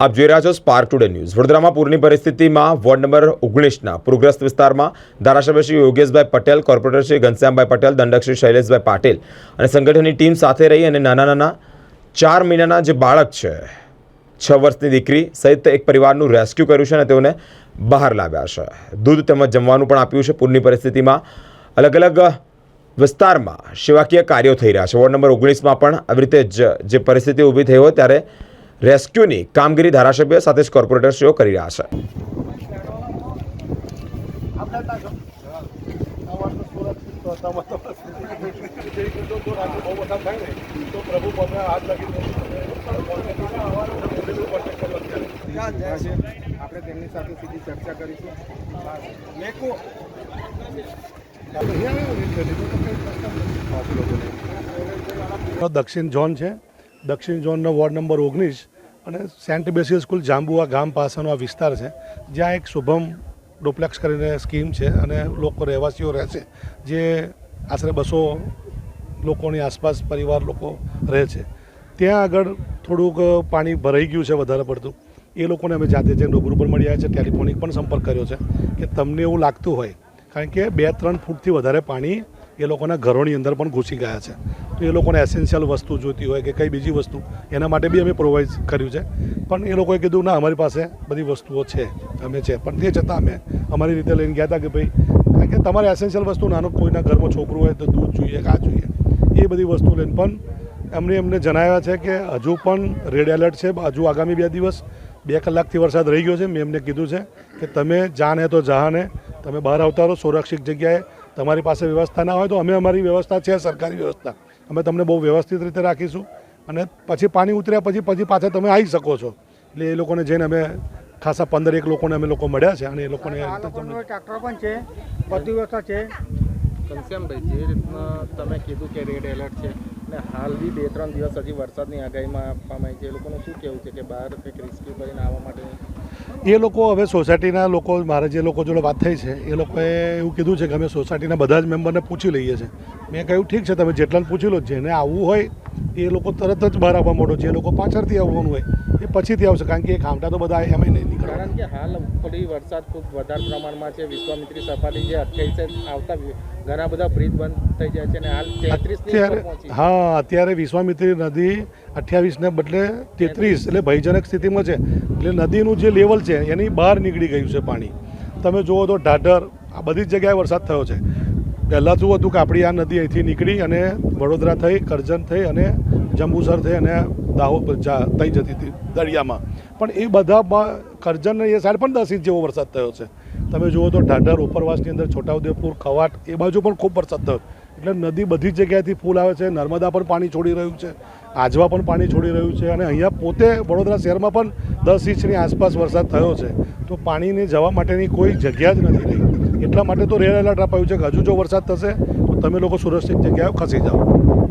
આપ જોઈ રહ્યા છો સ્પાર્ક ટુડે ન્યૂઝ વડોદરામાં પૂરની પરિસ્થિતિમાં વોર્ડ નંબર ઓગણીસના પૂરગ્રસ્ત વિસ્તારમાં ધારાસભ્ય શ્રી યોગેશભાઈ પટેલ, કોર્પોરેટર શ્રી ઘનશ્યામભાઈ પટેલ, દંડક શ્રી શૈલેષભાઈ પાટીલ અને સંગઠનની ટીમ સાથે રહી અને નાના નાના ચાર મહિનાના જે બાળક છે, છ વર્ષની દીકરી સહિત એક પરિવારનું રેસ્ક્યુ કર્યું છે અને તેઓને બહાર લાવ્યા છે. દૂધ તેમજ જમવાનું પણ આપ્યું છે. પૂરની પરિસ્થિતિમાં અલગ અલગ વિસ્તારમાં સેવાકીય કાર્યો થઈ રહ્યા છે. વોર્ડ નંબર ઓગણીસમાં પણ આવી રીતે જ જે પરિસ્થિતિ ઊભી થઈ હોય ત્યારે રેસ્ક્યુની કામગીરી ધારાસભ્ય સાથે જ કોર્પોરેટરશ્રીઓ કરી રહ્યા છે આપણે તેમની સાથે સીધી ચર્ચા કરીશું નો દક્ષિણ ઝોન છે દક્ષિણ ઝોનનો વોર્ડ નંબર ઓગણીસ અને સેન્ટ બેસિલ સ્કૂલ જાંબુઆ ગામ પાસેનો આ વિસ્તાર છે, જ્યાં એક શુભમ ડુપ્લેક્સ કરીને સ્કીમ છે અને લોકો રહેવાસીઓ રહે છે, જે આશરે બસો લોકોની આસપાસ પરિવાર લોકો રહે છે. ત્યાં આગળ થોડુંક પાણી ભરાઈ ગયું છે વધારે પડતું. એ લોકોને અમે જાતે જઈને રૂબરૂ પણ મળ્યા છે, ટેલિફોનિક પણ સંપર્ક કર્યો છે, કે તમને એવું લાગતું હોય, કારણ કે બે ત્રણ ફૂટથી વધારે પાણી એ લોકોના ઘરોની અંદર પણ ઘૂસી ગયા છે. તો એ લોકોને એસેન્શિયલ વસ્તુ જોઈતી હોય કે કઈ બીજી વસ્તુ, એના માટે બી અમે પ્રોવાઈડ કર્યું છે. પણ એ લોકોએ કીધું, ના, અમારી પાસે બધી વસ્તુઓ છે, અમે છે. પણ તે છતાં અમે અમારી રીતે લઈને ગયા હતા કે ભાઈ, કારણ કે તમારે એસેન્શિયલ વસ્તુ નાનો, કોઈના ઘરમાં છોકરું હોય તો દૂધ જોઈએ આ જોઈએ, એ બધી વસ્તુ લઈને. પણ એમણે એમને જણાવ્યા છે કે હજુ પણ રેડ એલર્ટ છે, હજુ આગામી બે દિવસ બે કલાકથી વરસાદ રહી ગયો છે. મેં એમને કીધું છે કે તમે જાને તો જહાને તમે બહાર આવતા રહો સુરક્ષિત જગ્યાએ તમારી પાસે વ્યવસ્થા ના હોય તો અમે અમારી વ્યવસ્થા છે, સરકારી વ્યવસ્થા. અમે તમને બહુ વ્યવસ્થિત રીતે રાખીશું. અને પછી પાણી ઉતર્યા પછી પછી પાછા તમે આવી શકો છો. એટલે એ લોકોને જઈને અમે ખાસા પંદર એક લોકોને અમે લોકો મળ્યા છે અને એ લોકોને ટ્રેક્ટર પણ છે બધી વ્યવસ્થા છે. ઘનશ્યામભાઈ જે રીતના તમે કીધું કે રેડ એલર્ટ છે ને હાલ બી બે ત્રણ દિવસ હજી વરસાદની આગાહીમાં આપવામાં આવી છે. એ લોકોનું શું કહેવું છે કે બહાર કંઈક રેસ્ક્યુ કરીને આવવા માટે? એ લોકો હવે સોસાયટીના લોકો, મારે જે લોકો જોડે વાત થઈ છે, એ લોકોએ એવું કીધું છે કે અમે સોસાયટીના બધા જ મેમ્બરને પૂછી લઈએ છીએ. મેં કહ્યું, ઠીક છે, તમે જેટલાને પૂછી લો, જેને આવવું હોય, એ લોકો તરત જ બહાર આવવા માંડો. જે લોકો પાછળથી આવવાનું હોય પછીથી આવશે કારણ કે એક હામટા તો બધા એમ નહીં નીકળે કારણ કે હાલ ઉપરી વરસાદ ખૂબ વધારે પ્રમાણમાં છે. વિશ્વામિત્રી સપાટી જે અઠ્યાવીસ આવતા ઘણા બધા બ્રિજ બંધ થઈ જાય છે અને હાલ તેત્રીસ હા અત્યારે વિશ્વામિત્રી નદી અઠ્યાવીસને બદલે તેત્રીસ એટલે ભયજનક સ્થિતિમાં છે. એટલે નદીનું જે લેવલ છે એની બહાર નીકળી ગયું છે પાણી. તમે જુઓ તો ઢાઢર આ બધી જ જગ્યાએ વરસાદ થયો છે. પહેલાં શું હતું કે આપણી આ નદી અહીંથી નીકળી અને વડોદરા થઈ કરજણ થઈ અને જંબુસર થઈ અને દાહોદ જા થઈ જતી હતી. દરિયામાં. પણ એ બધા કરજણ એ સાઈડ પણ દસ ઇંચ જેવો વરસાદ થયો છે. તમે જુઓ તો ઢાઢર ઉપરવાસની અંદર છોટાઉદેપુર, ખવાટ, એ બાજુ પણ ખૂબ વરસાદ થયો. એટલે નદી બધી જગ્યાએથી ફૂલ આવે છે. નર્મદા પણ પાણી છોડી રહ્યું છે. આજવા પણ પાણી છોડી રહ્યું છે. અને અહીંયા પોતે વડોદરા શહેરમાં પણ દસ ઇંચની આસપાસ વરસાદ થયો છે. તો પાણીને જવા માટેની કોઈ જગ્યા જ નથી રહી. એટલા માટે તો રેડ એલર્ટ અપાયું છે કે હજુ જો વરસાદ થશે, તો તમે લોકો સુરક્ષિત જગ્યાએ ખસી જાઓ.